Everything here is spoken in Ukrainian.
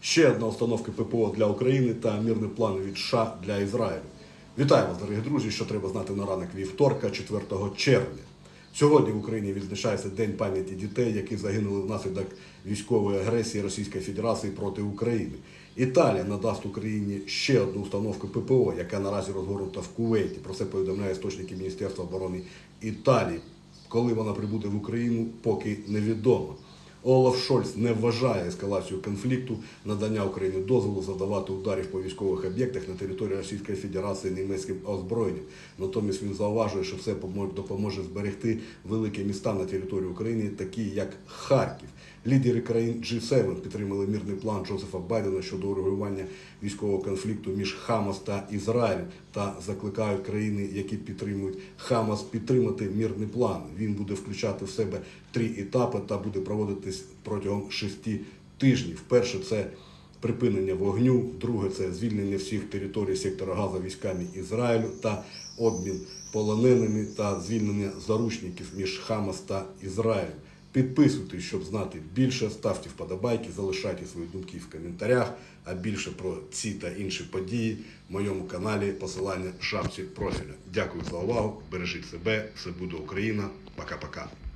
Ще одна установка ППО для України та мирний план від США для Ізраїлю. Вітаю вас, дорогі друзі! Що треба знати на ранок вівторка, 4 червня. Сьогодні в Україні відзначається День пам'яті дітей, які загинули внаслідок військової агресії Російської Федерації проти України. Італія надасть Україні ще одну установку ППО, яка наразі розгорнута в Кувейті. Про це повідомляє істочники Міністерства оборони Італії. Коли вона прибуде в Україну, поки невідомо. Олаф Шольц не вважає ескалацію конфлікту надання Україні дозволу завдавати ударів по військових об'єктах на території Російської Федерації німецьким озброєнням. Натомість він зауважує, що це допоможе зберегти великі міста на території України, такі як Харків. Лідери країн G7 підтримали мирний план Джозефа Байдена щодо урегулювання військового конфлікту між Хамас та Ізраїлем та закликають країни, які підтримують Хамас, підтримати мирний план. Він буде включати в себе три етапи та буде проводитись протягом шести тижнів. Перше це припинення вогню, друге це звільнення всіх територій сектора Газа військами Ізраїлю та обмін полоненими та звільнення заручників між Хамас та Ізраїлем. Підписуйтесь, щоб знати більше, ставте вподобайки, залишайте свої думки в коментарях. А більше про ці та інші події в моєму каналі посилання в шапці профіля. Дякую за увагу. Бережіть себе, все буде Україна. Пока-пока.